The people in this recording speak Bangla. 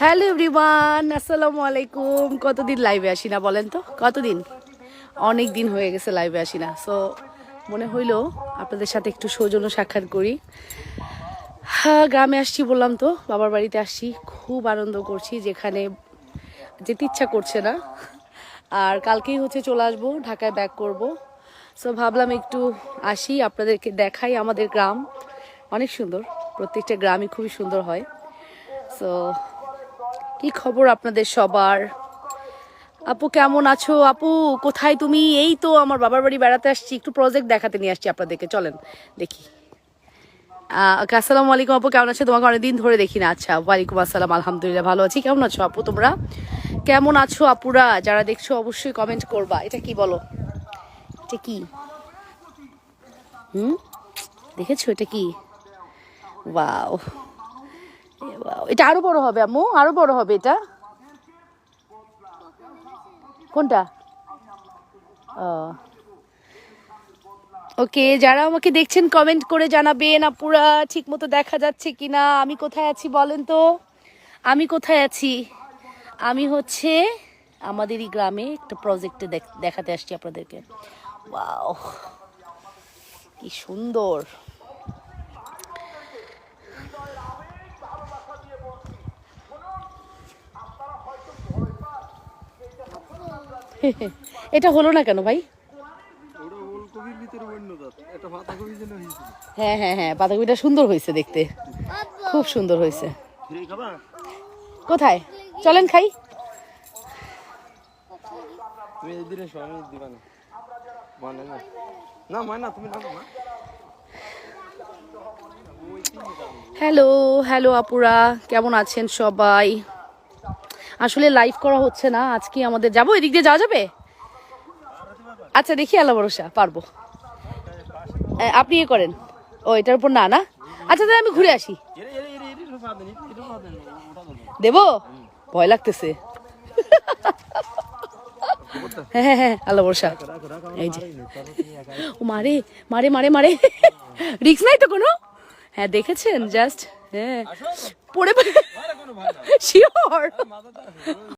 হ্যালো এভরিওয়ান, আসসালামু আলাইকুম। কতদিন লাইভে আসি না বলেন তো? কতদিন? অনেক দিন হয়ে গেছে লাইভে আসি না। সো মনে হইল আপনাদের সাথে একটু সৌজন্য সাক্ষাৎ করি। হ্যাঁ গ্রামে আসছি বললাম তো, বাবার বাড়িতে আসছি। খুব আনন্দ করছি যেখানে যেতে ইচ্ছা করছে না। আর কালকেই হচ্ছে চলে আসব, ঢাকায় ব্যাক করব। সো ভাবলাম একটু আসি, আপনাদেরকে দেখাই আমাদের গ্রাম। অনেক সুন্দর, প্রত্যেকটা গ্রামই খুবই সুন্দর হয়। সো কি খবর আপনাদের সবার? আপু কেমন আছো? আপু কোথায় তুমি? এই তো আমার বাবার বাড়ি বেড়াতে আসছি। একটু প্রজেক্ট দেখাতে নিয়ে আসছি আপনাদেরকে। চলেন দেখি। আসসালামু আলাইকুম আপু কেমন আছো? তোমাকে অনেকদিন ধরে দেখি না। আচ্ছা ওয়ালাইকুম আসসালাম আলহামদুলিল্লাহ ভালো আছি। কেমন আছো আপু তোমরা? কেমন আছো আপুরা? যারা দেখছ অবশ্যই কমেন্ট করবা। এটা কি বলো? এটা কি? হুম? দেখেছ এটা কি? বাও, এটা আরও বড় হবে, আম্মু, আরও বড় হবে এটা। কোনটা? ওকে, যারা আমাকে দেখছেন কমেন্ট করে জানাবেন আপুরা ঠিক মতো দেখা যাচ্ছে কিনা, আমি কোথায় আছি বলেন তো? আমি কোথায় আছি? আমি হচ্ছে আমাদেরই গ্রামে একটা প্রজেক্টে দেখাতে আসছি আপনাদেরকে। ওয়াও কি সুন্দর। এটা হলো না কেন ভাই? হ্যাঁ হ্যাঁ হ্যাঁ বাঁধাকপিটা সুন্দর হয়েছে দেখতে। খুব সুন্দর হয়েছে। কোথায়? চলেন খাই। মানে না। না মায়না তুমি না মা। হ্যালো হ্যালো আপুরা কেমন আছেন সবাই? আসলে লাইভ করা হচ্ছে না আজকে আমাদের যাব? এদিক দিয়ে যাওয়া যাবে? আচ্ছা দেখি আল্লাহ ভরসা পারব। এ, আপনি ইয়ে করেন। ও এটার উপর না না? আচ্ছা তাহলে আমি ঘুরে আসি। দেবো? ভয় লাগতেছে। হ্যাঁ হ্যাঁ হ্যাঁ আল্লাহ ভরসা। এই যে। ও মারে মারে মারে মারে। রিক্স নাই তো কোনো? হ্যাঁ দেখেছেন জাস্ট হ্যাঁ। পড়ে শিওর মাথাটা